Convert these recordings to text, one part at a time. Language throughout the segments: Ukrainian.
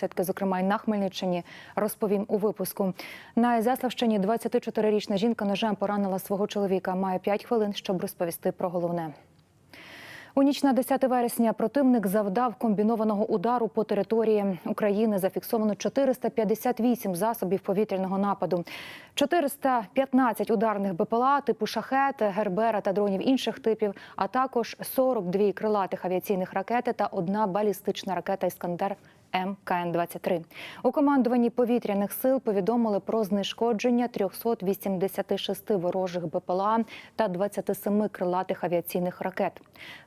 наслідки, зокрема й на Хмельниччині, розповім у випуску. На Заславщині 24-річна жінка ножем поранила свого чоловіка. Має 5 хвилин, щоб розповісти про головне. У ніч на 10 вересня противник завдав комбінованого удару по території України. Зафіксовано 458 засобів повітряного нападу, 415 ударних БПЛА типу шахет, гербера та дронів інших типів, а також 42 крилатих авіаційних ракети та одна балістична ракета Іскандер. МКН-23. У командуванні повітряних сил повідомили про знешкодження 386 ворожих БПЛА та 27 крилатих авіаційних ракет.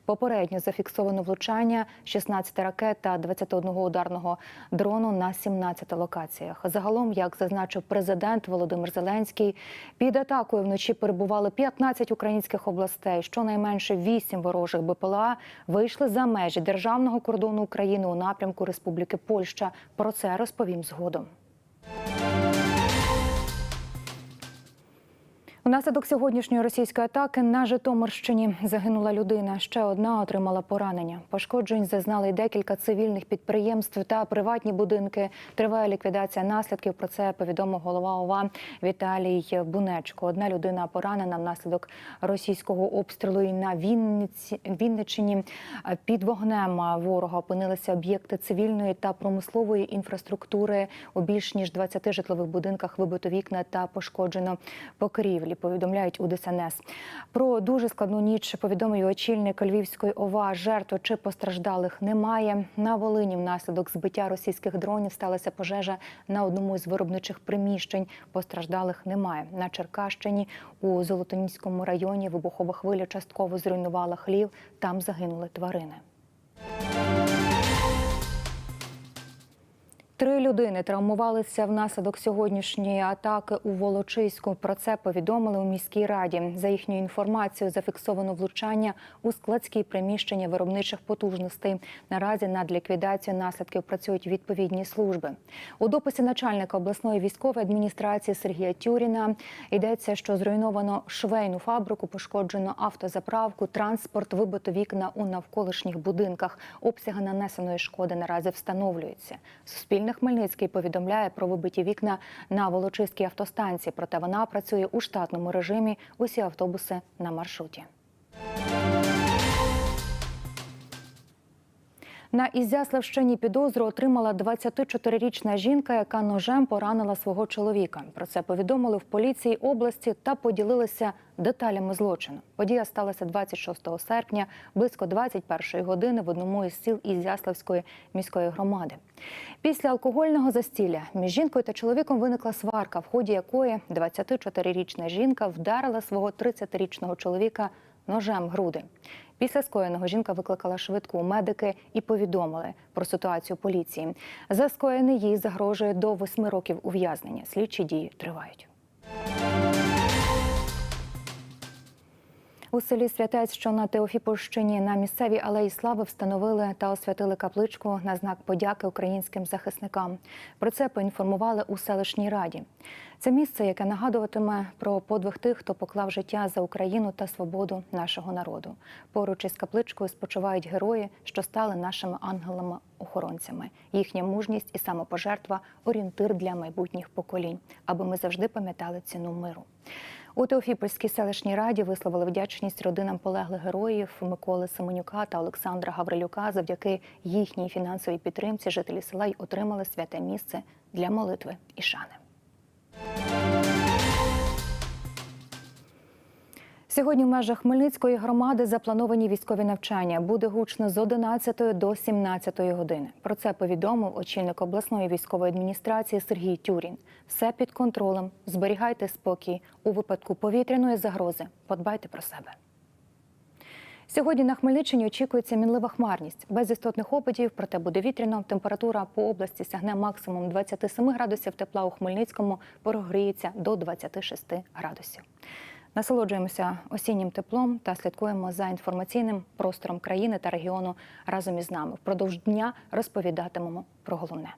Попередньо зафіксовано влучання 16 ракет та 21 ударного дрону на 17 локаціях. Загалом, як зазначив президент Володимир Зеленський, під атакою вночі перебували 15 українських областей. Щонайменше 8 ворожих БПЛА вийшли за межі державного кордону України у напрямку Республіки Польща. Про це розповім згодом. Унаслідок сьогоднішньої російської атаки на Житомирщині загинула людина. Ще одна отримала поранення. Пошкоджень зазнали декілька цивільних підприємств та приватні будинки. Триває ліквідація наслідків. Про це повідомив голова ОВА Віталій Бунечко. Одна людина поранена внаслідок російського обстрілу і на Вінниці Вінниччині. Під вогнем ворога опинилися об'єкти цивільної та промислової інфраструктури. У більш ніж 20 житлових будинках вибито вікна та пошкоджено покрівлі повідомляють у ДСНС. Про дуже складну ніч повідомив очільник Львівської ОВА. Жертв чи постраждалих немає. На Волині внаслідок збиття російських дронів сталася пожежа на одному із виробничих приміщень. Постраждалих немає. На Черкащині у Золотоніському районі вибухова хвиля частково зруйнувала хлів. Там загинули тварини. Три людини травмувалися внаслідок сьогоднішньої атаки у Волочиську. Про це повідомили у міській раді. За їхньою інформацією, зафіксовано влучання у складські приміщення виробничих потужностей. Наразі над ліквідацією наслідків працюють відповідні служби. У дописі начальника обласної військової адміністрації Сергія Тюріна йдеться, що зруйновано швейну фабрику, пошкоджено автозаправку, транспорт, вибито вікна у навколишніх будинках. Обсяги нанесеної шкоди наразі встановлюються. Суспільне Хмельницький повідомляє про вибиті вікна на Волочиській автостанції, проте вона працює у штатному режимі. Усі автобуси на маршруті. На Ізяславщині підозру отримала 24-річна жінка, яка ножем поранила свого чоловіка. Про це повідомили в поліції області та поділилися деталями злочину. Подія сталася 26 серпня, близько 21 години в одному із сіл Ізяславської міської громади. Після алкогольного застілля між жінкою та чоловіком виникла сварка, в ході якої 24-річна жінка вдарила свого 30-річного чоловіка ножем груди. Після скоєного жінка викликала швидку медики і повідомили про ситуацію поліції. За скоєне їй загрожує до восьми років ув'язнення. Слідчі дії тривають. У селі Святець, що на Теофіпольщині на місцевій алеї слави встановили та освятили капличку на знак подяки українським захисникам. Про це поінформували у селищній раді. Це місце, яке нагадуватиме про подвиг тих, хто поклав життя за Україну та свободу нашого народу. Поруч із капличкою спочивають герої, що стали нашими ангелами-охоронцями. Їхня мужність і самопожертва орієнтир для майбутніх поколінь, аби ми завжди пам'ятали ціну миру. У Теофіпольській селищній раді висловили вдячність родинам полеглих героїв Миколи Семенюка та Олександра Гаврилюка. Завдяки їхній фінансовій підтримці жителі села й отримали святе місце для молитви і шани. Сьогодні в межах Хмельницької громади заплановані військові навчання. Буде гучно з 11 до 17 години. Про це повідомив очільник обласної військової адміністрації Сергій Тюрін. Все під контролем. Зберігайте спокій. У випадку повітряної загрози подбайте про себе. Сьогодні на Хмельниччині очікується мінлива хмарність. Без істотних опадів, проте буде вітряно. Температура по області сягне максимум 27 градусів тепла у Хмельницькому, прогріється до 26 градусів. Насолоджуємося осіннім теплом та слідкуємо за інформаційним простором країни та регіону разом із нами. Впродовж дня розповідатимемо про головне.